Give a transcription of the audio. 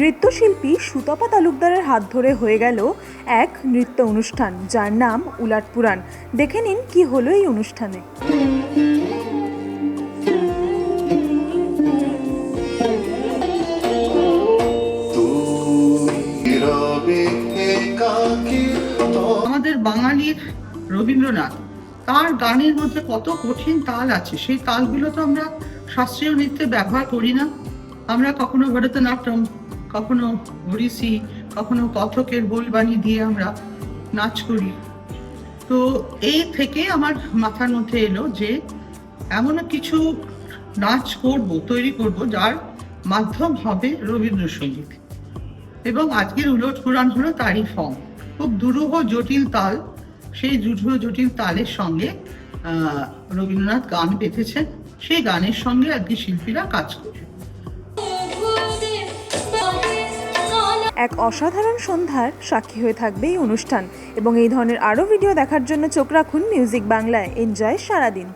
নৃত্যশিল্পী সুতপা তালুকদারের হাত ধরে হয়ে গেল এক নৃত্য অনুষ্ঠান, যার নাম উলাট পুরাণ। দেখে নিন কি হলো এই অনুষ্ঠানে। আমাদের বাঙালির রবীন্দ্রনাথ, তার গানের মধ্যে কত কঠিন তাল আছে, সেই তালগুলো তো আমরা শাস্ত্রীয় নৃত্যে ব্যবহার করি না। আমরা কখনো ভরতনাট্যম কখনো ওড়িশি কখনো কথকের বোলবাণী দিয়ে আমরা নাচ করি। তো এই থেকে আমার মাথার মধ্যে এলো যে এমন কিছু নাচ করব, তৈরি করব, যার মাধ্যম হবে রবীন্দ্রসঙ্গীত। এবং আজকের উলট পুরাণ হলো তারই ফর্ম খুব দুরূহ জটিল তাল, সেই দুরূহ জটিল তালের সঙ্গে রবীন্দ্রনাথ গান বেঁধেছেন। সেই গানের সঙ্গে আজকে শিল্পীরা কাজ করছে এক অসাধারণ সন্ধ্যার সাক্ষী হয়ে থাকবে এই অনুষ্ঠান। এবং এই ধরনের আরও ভিডিও দেখার জন্য চোখ রাখুন মিউজিক বাংলায় এনজয় সারাদিন।